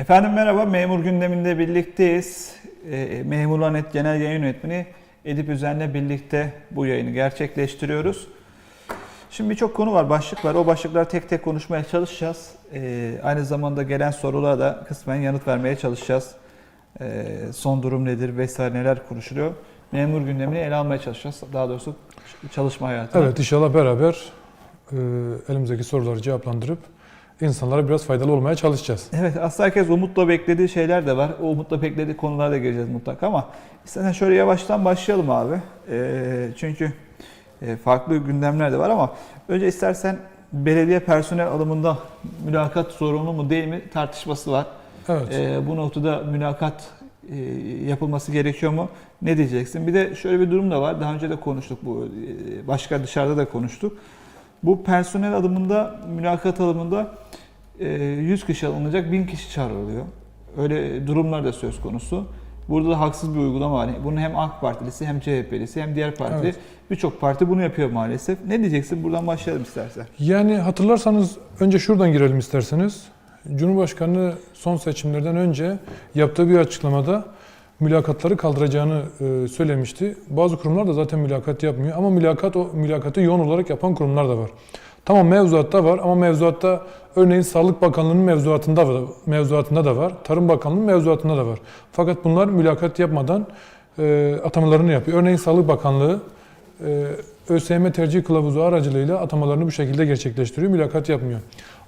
Efendim merhaba, memur gündeminde birlikteyiz. E, Memurlar.net Genel Yayın Yönetmeni Edip Üzen'le birlikte bu yayını gerçekleştiriyoruz. Şimdi birçok konu var, başlık var. O başlıkları tek tek konuşmaya çalışacağız. E, aynı zamanda gelen sorulara da kısmen yanıt vermeye çalışacağız. E, son durum nedir vesaire neler konuşuluyor. Memur gündemini ele almaya çalışacağız. Daha doğrusu çalışma hayatını. Evet inşallah beraber e, elimizdeki soruları cevaplandırıp insanlara biraz faydalı olmaya çalışacağız. Evet aslında herkes umutla beklediği şeyler de var. O umutla beklediği konulara da geleceğiz mutlaka ama istersen şöyle yavaştan başlayalım abi. Ee, çünkü e, farklı gündemler de var ama önce istersen belediye personel alımında mülakat zorunlu mu değil mi tartışması var. Evet. Ee, bu noktada mülakat e, yapılması gerekiyor mu? Ne diyeceksin? Bir de şöyle bir durum da var. Daha önce de konuştuk bu e, başka dışarıda da konuştuk. Bu personel alımında, mülakat alımında e, 100 kişi alınacak, 1000 kişi çağrılıyor. Öyle durumlar da söz konusu. Burada da haksız bir uygulama var. Bunu hem AK Partilisi hem CHP'lisi hem diğer parti Evet. birçok parti bunu yapıyor maalesef. Ne diyeceksin? Buradan başlayalım istersen. Yani hatırlarsanız önce şuradan girelim isterseniz. Cumhurbaşkanı son seçimlerden önce yaptığı bir açıklamada mülakatları kaldıracağını e, söylemişti. Bazı kurumlar da zaten mülakat yapmıyor ama mülakat o mülakatı yoğun olarak yapan kurumlar da var. Tamam mevzuatta var ama mevzuatta örneğin Sağlık Bakanlığı'nın mevzuatında var, mevzuatında da var. Tarım Bakanlığı'nın mevzuatında da var. Fakat bunlar mülakat yapmadan e, atamalarını yapıyor. Örneğin Sağlık Bakanlığı e, ÖSYM tercih kılavuzu aracılığıyla atamalarını bu şekilde gerçekleştiriyor. Mülakat yapmıyor.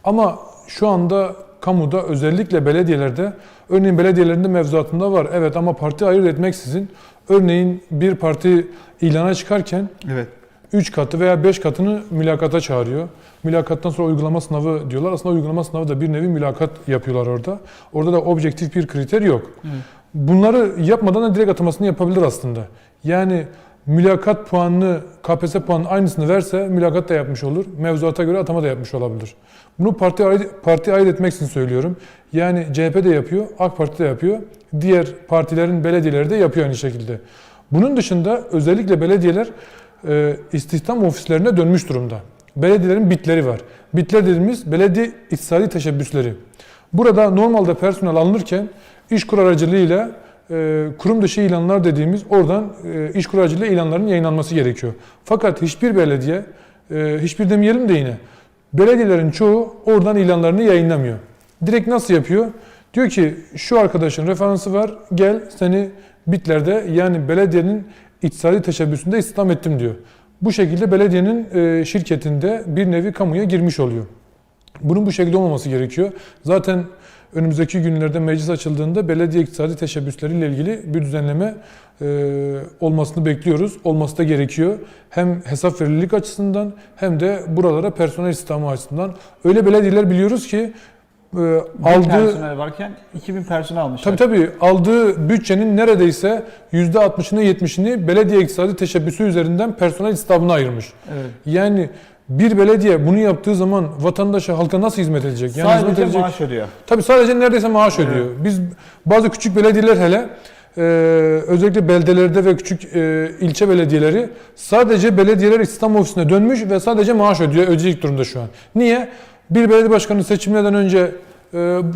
Ama şu anda kamuda özellikle belediyelerde örneğin belediyelerinde mevzuatında var. Evet ama parti ayırt etmeksizin örneğin bir parti ilana çıkarken Evet. 3 katı veya 5 katını mülakata çağırıyor. Mülakattan sonra uygulama sınavı diyorlar. Aslında uygulama sınavı da bir nevi mülakat yapıyorlar orada. Orada da objektif bir kriter yok. Evet. Bunları yapmadan da direkt atamasını yapabilir aslında. Yani mülakat puanını, KPSS puanının aynısını verse mülakat da yapmış olur. Mevzuata göre atama da yapmış olabilir. Bunu parti parti ayırt etmek için söylüyorum. Yani CHP de yapıyor, AK Parti de yapıyor. Diğer partilerin belediyeleri de yapıyor aynı şekilde. Bunun dışında özellikle belediyeler e, istihdam ofislerine dönmüş durumda. Belediyelerin bitleri var. Bitler dediğimiz belediye iktisadi teşebbüsleri. Burada normalde personel alınırken işkur aracılığıyla e, kurum dışı ilanlar dediğimiz oradan e, işkur aracılığıyla ilanların yayınlanması gerekiyor. Fakat hiçbir belediye, e, hiçbir demeyelim de yine, belediyelerin çoğu oradan ilanlarını yayınlamıyor. Direkt nasıl yapıyor? Diyor ki şu arkadaşın referansı var, gel seni bitlerde yani belediyenin iktisadi teşebbüsünde istihdam ettim diyor. Bu şekilde belediyenin şirketinde bir nevi kamuya girmiş oluyor. Bunun bu şekilde olmaması gerekiyor. Zaten önümüzdeki günlerde meclis açıldığında belediye iktisadi teşebbüsleriyle ilgili bir düzenleme e, olmasını bekliyoruz. Olması da gerekiyor. Hem hesap verimlilik açısından hem de buralara personel istihdamı açısından. Öyle belediyeler biliyoruz ki e, Aldığı... aldığı personel varken 2000 personel almışlar. Tabii tabii aldığı bütçenin neredeyse %60'ını 70'ini belediye iktisadi teşebbüsü üzerinden personel istihdamına ayırmış. Evet. Yani bir belediye bunu yaptığı zaman vatandaşa, halka nasıl hizmet edecek? Yani hizmet Sadece edecek. maaş ödüyor. Tabii sadece neredeyse maaş ödüyor. Biz bazı küçük belediyeler hele e, özellikle beldelerde ve küçük e, ilçe belediyeleri sadece belediyeler istihdam ofisine dönmüş ve sadece maaş ödüyor, ödeyecek durumda şu an. Niye? Bir belediye başkanı seçimlerden önce e,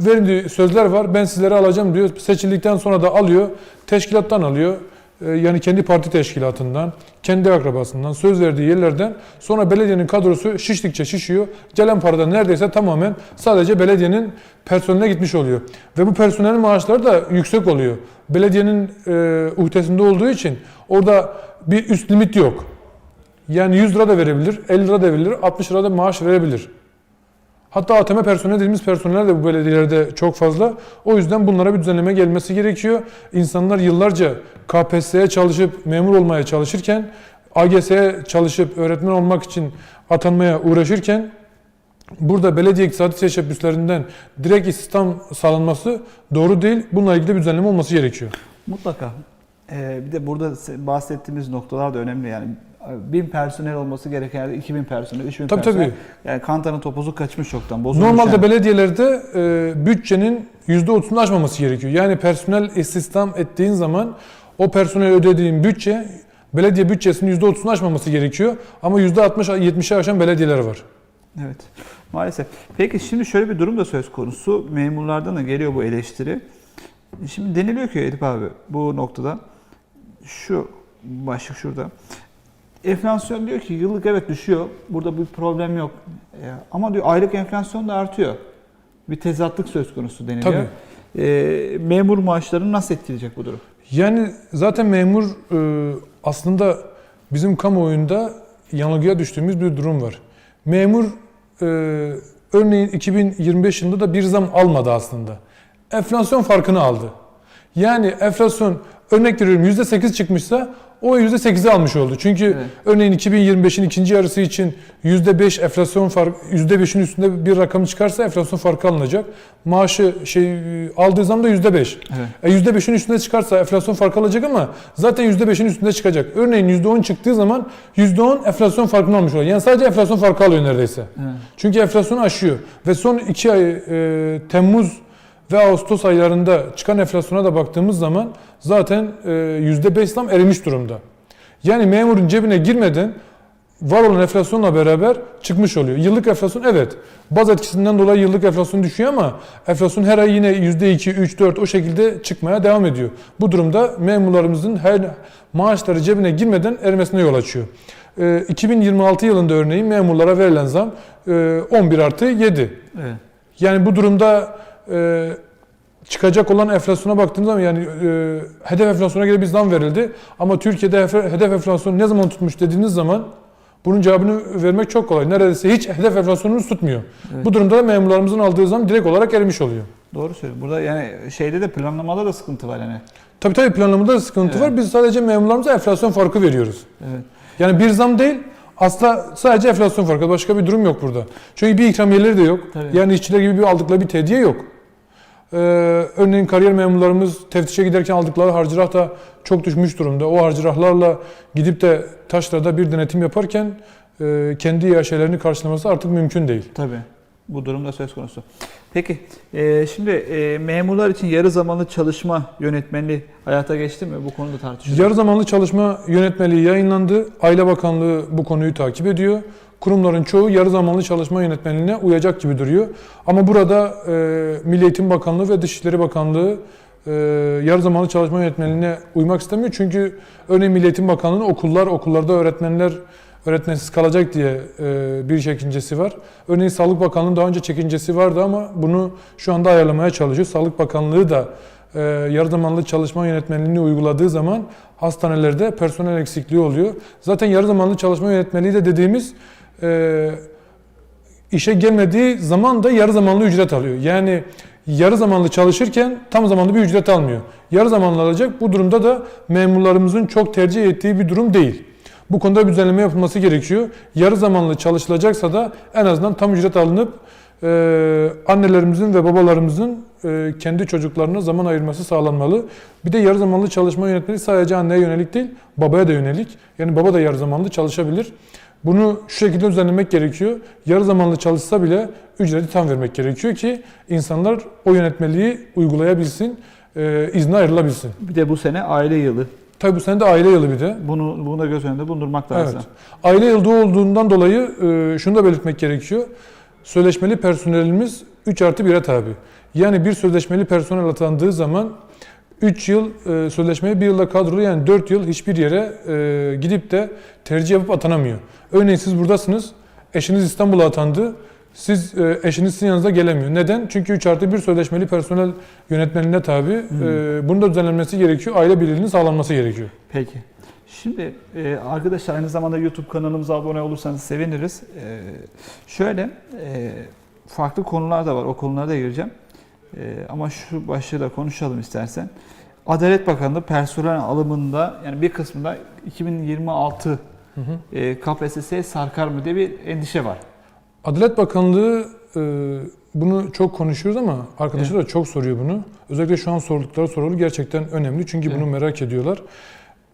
verdiği sözler var. Ben sizleri alacağım diyor. Seçildikten sonra da alıyor. Teşkilattan alıyor. E, yani kendi parti teşkilatından, kendi akrabasından, söz verdiği yerlerden sonra belediyenin kadrosu şiştikçe şişiyor. Gelen parada neredeyse tamamen sadece belediyenin personeline gitmiş oluyor. Ve bu personelin maaşları da yüksek oluyor. Belediyenin e, uhdesinde olduğu için orada bir üst limit yok. Yani 100 lira da verebilir, 50 lira da verilir, 60 lira da maaş verebilir. Hatta ATM personeli dediğimiz personeller de bu belediyelerde çok fazla. O yüzden bunlara bir düzenleme gelmesi gerekiyor. İnsanlar yıllarca KPSS'ye çalışıp memur olmaya çalışırken, AGS'ye çalışıp öğretmen olmak için atanmaya uğraşırken burada belediye iktisadi teşebbüslerinden direkt istihdam sağlanması doğru değil. Bununla ilgili bir düzenleme olması gerekiyor. Mutlaka. Ee, bir de burada se- bahsettiğimiz noktalar da önemli yani. 1000 personel olması gereken yerde 2000 personel, 3000 Tabii, personel. tabii. Yani kantanın topuzu kaçmış çoktan. Bozulmuş Normalde yani. belediyelerde e, bütçenin %30'unu aşmaması gerekiyor. Yani personel istihdam ettiğin zaman o personel ödediğin bütçe belediye bütçesinin %30'unu aşmaması gerekiyor. Ama %60-70'e aşan belediyeler var. Evet. Maalesef. Peki şimdi şöyle bir durum da söz konusu. Memurlardan da geliyor bu eleştiri. Şimdi deniliyor ki Edip abi bu noktada şu başlık şurada. Enflasyon diyor ki yıllık evet düşüyor. Burada bir problem yok. E, ama diyor aylık enflasyon da artıyor. Bir tezatlık söz konusu deniliyor. Tabii. E, memur maaşlarını nasıl etkileyecek bu durum? Yani zaten memur e, aslında bizim kamuoyunda yanılgıya düştüğümüz bir durum var. Memur e, örneğin 2025 yılında da bir zam almadı aslında. Enflasyon farkını aldı. Yani enflasyon örnek veriyorum %8 çıkmışsa o %8'i almış oldu. Çünkü Evet. örneğin 2025'in ikinci yarısı için %5 enflasyon fark %5'in üstünde bir rakam çıkarsa enflasyon farkı alınacak. Maaşı şey aldığı zaman da %5. Evet. E %5'in üstünde çıkarsa enflasyon farkı alacak ama zaten %5'in üstünde çıkacak. Örneğin %10 çıktığı zaman %10 enflasyon farkını almış oluyor. Yani sadece enflasyon farkı alıyor neredeyse. Evet. Çünkü enflasyonu aşıyor. Ve son 2 ay e, Temmuz ve Ağustos aylarında çıkan enflasyona da baktığımız zaman zaten e, %5 zam erimiş durumda. Yani memurun cebine girmeden var olan enflasyonla beraber çıkmış oluyor. Yıllık enflasyon evet baz etkisinden dolayı yıllık enflasyon düşüyor ama enflasyon her ay yine %2, 3, 4 o şekilde çıkmaya devam ediyor. Bu durumda memurlarımızın her maaşları cebine girmeden erimesine yol açıyor. Ee, 2026 yılında örneğin memurlara verilen zam e, 11 artı 7. Evet. Yani bu durumda e, çıkacak olan enflasyona baktığımız zaman yani e, hedef enflasyona göre bir zam verildi. Ama Türkiye'de hedef enflasyonu ne zaman tutmuş dediğiniz zaman bunun cevabını vermek çok kolay. Neredeyse hiç hedef enflasyonunu tutmuyor. Evet. Bu durumda da memurlarımızın aldığı zam direkt olarak erimiş oluyor. Doğru söylüyorsun. Burada yani şeyde de planlamada da sıkıntı var yani. Tabii tabii planlamada da sıkıntı Evet. var. Biz sadece memurlarımıza enflasyon farkı veriyoruz. Evet. Yani bir zam değil, aslında sadece enflasyon farkı. Başka bir durum yok burada. Çünkü bir ikramiyeleri de yok. Tabii. Yani işçiler gibi bir aldıkları bir tediye yok. Ee, örneğin kariyer memurlarımız teftişe giderken aldıkları harcırah da çok düşmüş durumda. O harcırahlarla gidip de taşrada bir denetim yaparken e, kendi yaşaylarını karşılaması artık mümkün değil. Tabii. Bu durumda söz konusu. Peki, e, şimdi e, memurlar için yarı zamanlı çalışma yönetmenliği hayata geçti mi? Bu konuda tartışılıyor. Yarı zamanlı çalışma yönetmeliği yayınlandı. Aile Bakanlığı bu konuyu takip ediyor. Kurumların çoğu yarı zamanlı çalışma yönetmeliğine uyacak gibi duruyor. Ama burada e, Milli Eğitim Bakanlığı ve Dışişleri Bakanlığı e, yarı zamanlı çalışma yönetmeliğine uymak istemiyor. Çünkü örneğin Milli Eğitim Bakanlığı'nın okullar, okullarda öğretmenler öğretmensiz kalacak diye e, bir çekincesi var. Örneğin Sağlık Bakanlığı'nın daha önce çekincesi vardı ama bunu şu anda ayarlamaya çalışıyor. Sağlık Bakanlığı da e, yarı zamanlı çalışma yönetmenliğini uyguladığı zaman hastanelerde personel eksikliği oluyor. Zaten yarı zamanlı çalışma yönetmeliği de dediğimiz e, işe gelmediği zaman da yarı zamanlı ücret alıyor. Yani yarı zamanlı çalışırken tam zamanlı bir ücret almıyor. Yarı zamanlı alacak. Bu durumda da memurlarımızın çok tercih ettiği bir durum değil. Bu konuda bir düzenleme yapılması gerekiyor. Yarı zamanlı çalışılacaksa da en azından tam ücret alınıp e, annelerimizin ve babalarımızın e, kendi çocuklarına zaman ayırması sağlanmalı. Bir de yarı zamanlı çalışma yönetmeliği sadece anneye yönelik değil, babaya da yönelik. Yani baba da yarı zamanlı çalışabilir. Bunu şu şekilde düzenlemek gerekiyor. Yarı zamanlı çalışsa bile ücreti tam vermek gerekiyor ki insanlar o yönetmeliği uygulayabilsin, e, izne ayrılabilsin. Bir de bu sene aile yılı. Tabii bu sene de aile yılı bir de. Bunu, bunu da göz önünde bulundurmak lazım. Evet. Aile yılı olduğundan dolayı e, şunu da belirtmek gerekiyor. Sözleşmeli personelimiz 3 artı 1'e tabi. Yani bir sözleşmeli personel atandığı zaman 3 yıl e, sözleşmeye 1 yılda kadrolu yani 4 yıl hiçbir yere e, gidip de tercih yapıp atanamıyor. Örneğin siz buradasınız, eşiniz İstanbul'a atandı. Siz e, eşiniz sizin yanınıza gelemiyor. Neden? Çünkü 3 artı 1 sözleşmeli personel yönetmenliğine tabi. E, bunun da düzenlenmesi gerekiyor. Aile birliğinin sağlanması gerekiyor. Peki. Şimdi e, arkadaşlar aynı zamanda YouTube kanalımıza abone olursanız seviniriz. E, şöyle e, farklı konular da var. O konulara da gireceğim. E, ama şu başlığı da konuşalım istersen. Adalet Bakanlığı personel alımında yani bir kısmında 2026 Hı hı. e, KPSS'ye sarkar mı diye bir endişe var. Adalet Bakanlığı e, bunu çok konuşuyoruz ama arkadaşlar da çok soruyor bunu. Özellikle şu an sordukları sorular gerçekten önemli çünkü bunu Evet. merak ediyorlar.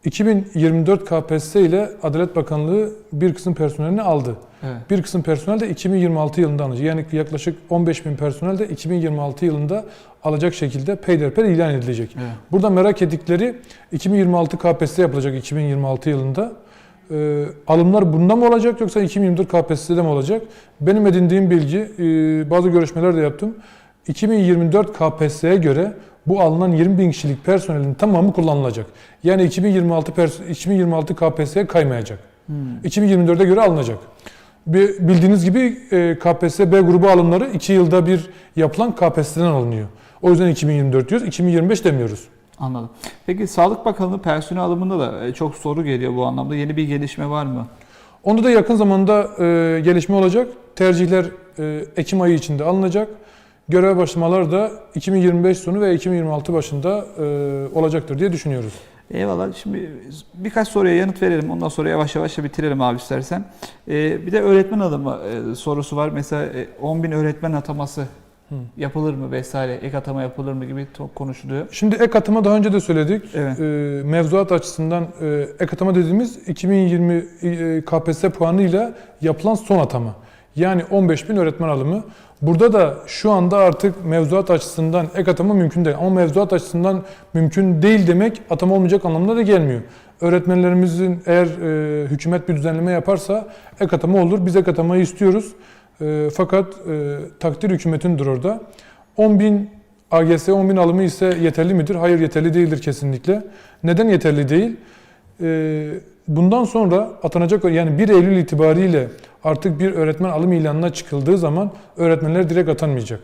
2024 KPSS ile Adalet Bakanlığı bir kısım personelini aldı. Evet. Bir kısım personel de 2026 yılında alacak. Yani yaklaşık 15 bin personel de 2026 yılında alacak şekilde peyderpey ilan edilecek. Evet. Burada merak ettikleri 2026 KPSS yapılacak 2026 yılında. Ee, alımlar bunda mı olacak yoksa 2024 KPSS'de mi olacak? Benim edindiğim bilgi, e, bazı görüşmeler de yaptım. 2024 KPSS'ye göre bu alınan 20 bin kişilik personelin tamamı kullanılacak. Yani 2026 pers- 2026 KPSS'ye kaymayacak. 2024'e göre alınacak. Bir- Bildiğiniz gibi e, KPSS B grubu alımları 2 yılda bir yapılan KPSS'den alınıyor. O yüzden 2024 diyoruz, 2025 demiyoruz. Anladım. Peki Sağlık Bakanlığı personel alımında da e, çok soru geliyor bu anlamda. Yeni bir gelişme var mı? Onda da yakın zamanda e, gelişme olacak. Tercihler e, Ekim ayı içinde alınacak. Görev başlamalar da 2025 sonu ve 2026 başında e, olacaktır diye düşünüyoruz. Eyvallah. Şimdi birkaç soruya yanıt verelim. Ondan sonra yavaş yavaş da bitirelim abi istersen. Ee, bir de öğretmen alımı e, sorusu var. Mesela e, 10 bin öğretmen ataması Hı. yapılır mı vesaire, ek atama yapılır mı gibi çok konuşuluyor. Şimdi ek atama daha önce de söyledik. Evet. E, mevzuat açısından e, ek atama dediğimiz 2020 e, KPSS puanıyla yapılan son atama. Yani 15 bin öğretmen alımı. Burada da şu anda artık mevzuat açısından ek atama mümkün değil. Ama mevzuat açısından mümkün değil demek atama olmayacak anlamına da gelmiyor. Öğretmenlerimizin eğer e, hükümet bir düzenleme yaparsa ek atama olur. Biz ek atamayı istiyoruz. E, fakat e, takdir hükümetindir orada. 10 bin AGS 10 bin alımı ise yeterli midir? Hayır yeterli değildir kesinlikle. Neden yeterli değil? Ee, bundan sonra atanacak yani 1 Eylül itibariyle artık bir öğretmen alım ilanına çıkıldığı zaman öğretmenler direkt atanmayacak.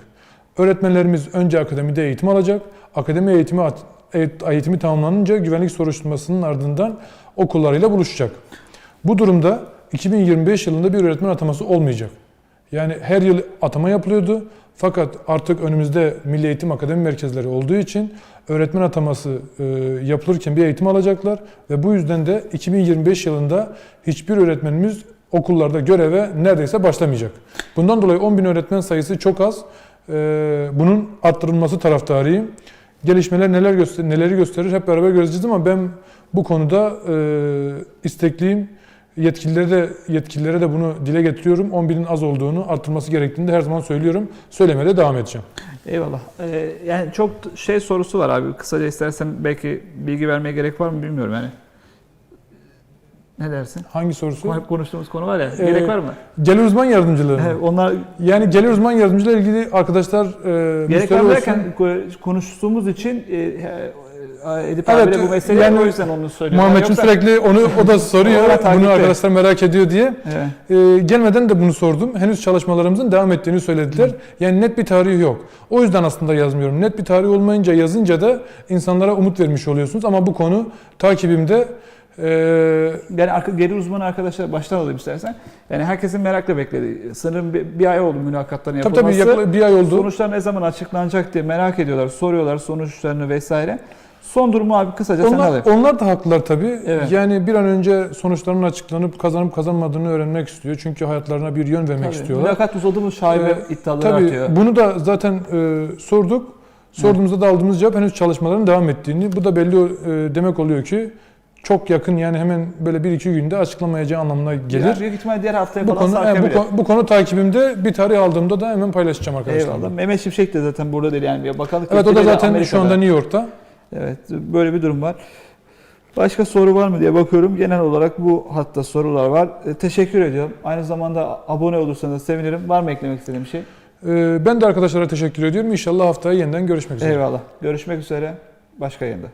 Öğretmenlerimiz önce akademide eğitim alacak. Akademi eğitimi eğitimi tamamlanınca güvenlik soruşturmasının ardından okullarıyla buluşacak. Bu durumda 2025 yılında bir öğretmen ataması olmayacak. Yani her yıl atama yapılıyordu. Fakat artık önümüzde Milli Eğitim Akademi merkezleri olduğu için öğretmen ataması e, yapılırken bir eğitim alacaklar ve bu yüzden de 2025 yılında hiçbir öğretmenimiz okullarda göreve neredeyse başlamayacak. Bundan dolayı 10 bin öğretmen sayısı çok az. E, bunun arttırılması taraftarıyım. Gelişmeler neler göster neleri gösterir hep beraber göreceğiz ama ben bu konuda e, istekliyim. Yetkililere de yetkililere de bunu dile getiriyorum. 10 binin az olduğunu, arttırması gerektiğini de her zaman söylüyorum. Söylemeye de devam edeceğim. Eyvallah. Ee, yani çok şey sorusu var abi. Kısaca istersen belki bilgi vermeye gerek var mı bilmiyorum yani. Ne dersin? Hangi sorusu? Hep konuştuğumuz konu var ya. Ee, gerek var mı? Gelir uzman? Evet, onlar Yani gelir uzman yardımcıyla ilgili arkadaşlar e, gerek var derken ko- konuştuğumuz için e, Edip Evet, abiyle bu meseleyi yani o yüzden onu söylüyorum. Muhammed'in Yoksa- sürekli onu o da soruyor. Bunu arkadaşlar merak ediyor diye. Evet. E, gelmeden de bunu sordum. Henüz çalışmalarımızın devam ettiğini söylediler. Yani net bir tarihi yok. O yüzden aslında yazmıyorum. Net bir tarih olmayınca yazınca da insanlara umut vermiş oluyorsunuz. Ama bu konu takibimde e, Yani arka, geri uzmanı arkadaşlar baştan alayım istersen. Yani herkesin merakla beklediği. Sanırım bir, bir ay oldu mülakatların tabii yapılması. tabii yakla- bir ay oldu. Sonuçlar ne zaman açıklanacak diye merak ediyorlar. Soruyorlar sonuçlarını vesaire. Son durumu abi kısaca sen Onlar, alayım. onlar da haklılar tabii. Evet. Yani bir an önce sonuçlarının açıklanıp kazanıp kazanmadığını öğrenmek istiyor. Çünkü hayatlarına bir yön vermek Tabii, istiyorlar. Mülakat uzadı mı şaibe Ee, iddiaları Tabii artıyor. bunu da zaten e, sorduk. Sorduğumuzda da aldığımız cevap henüz çalışmaların devam ettiğini. Bu da belli e, demek oluyor ki çok yakın yani hemen böyle bir iki günde açıklamayacağı anlamına gelir. Yani büyük ihtimalle diğer haftaya bu konu, e, bu, konu, bu konu takibimde bir tarih aldığımda da hemen paylaşacağım arkadaşlar. Eyvallah. Mehmet Şimşek de zaten burada değil yani. Bakanlık Evet o da zaten Amerika'da. şu anda New York'ta. Evet böyle bir durum var. Başka soru var mı diye bakıyorum. Genel olarak bu hatta sorular var. E, teşekkür ediyorum. Aynı zamanda abone olursanız sevinirim. Var mı eklemek istediğim bir şey? E, ben de arkadaşlara teşekkür ediyorum. İnşallah haftaya yeniden görüşmek üzere. Eyvallah. Görüşmek üzere. Başka yayında.